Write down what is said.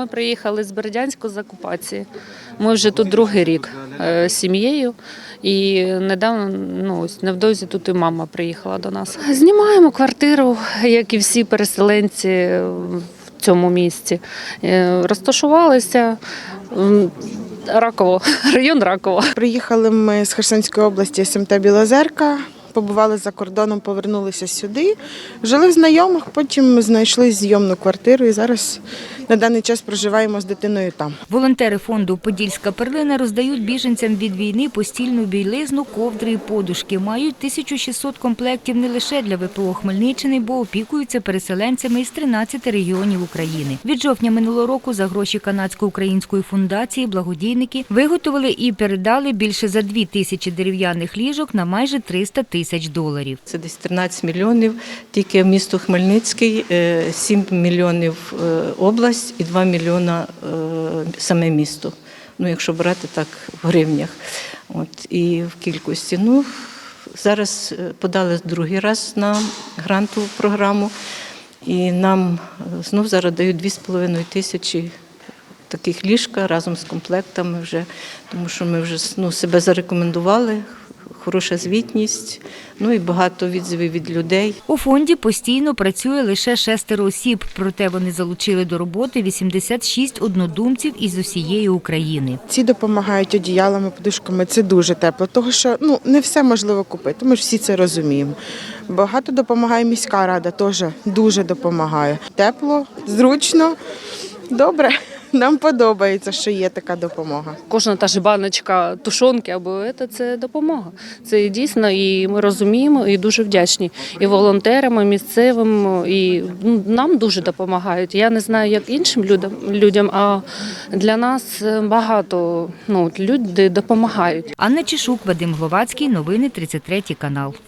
Ми приїхали з Бердянську з окупації. Ми вже тут другий рік е, з сім'єю. І недавно, ну ось невдовзі тут і мама приїхала до нас. Знімаємо квартиру, як і всі переселенці в цьому місті. Е, Розташувалися. Раково, район Раково. Приїхали ми з Херсонської області СМТ Білозерка. Побували за кордоном, повернулися сюди. Жили в знайомих, потім знайшли зйомну квартиру і зараз на даний час проживаємо з дитиною там. Волонтери фонду Подільська перлина роздають біженцям від війни постільну білизну, ковдри і подушки. Мають 1600 комплектів не лише для ВПО Хмельниччини, бо опікуються переселенцями із 13 регіонів України. Від жовтня минулого року за гроші канадсько-української фундації благодійники виготовили і передали більше за 2 тисячі дерев'яних ліжок на майже 300 тисяч доларів. Це десь 13 мільйонів. Тільки місто Хмельницький, е, 7 мільйонів е, область і 2 мільйона е, саме місто. Ну, якщо брати так в гривнях. От, і в кількості. Ну, зараз е, подали другий раз на грантову програму, і нам е, знов зараз дають 2,5 тисячі таких ліжка разом з комплектами вже, тому що ми вже ну, себе зарекомендували, хороша звітність, ну і багато відзивів від людей. У фонді постійно працює лише шестеро осіб, проте вони залучили до роботи 86 однодумців із усієї України. Ці допомагають одіялами, подушками. Це дуже тепло, тому що ну не все можливо купити. Ми ж всі це розуміємо. Багато допомагає міська рада, теж дуже допомагає. Тепло, зручно, добре. Нам подобається, що є така допомога. Кожна та ж баночка тушонки або це, це допомога. Це дійсно, і ми розуміємо, і дуже вдячні і волонтерам, і місцевим, і ну, нам дуже допомагають. Я не знаю, як іншим людям, людям а для нас багато ну, люди допомагають. Анна Чешук, Вадим Гловацький, новини 33 канал.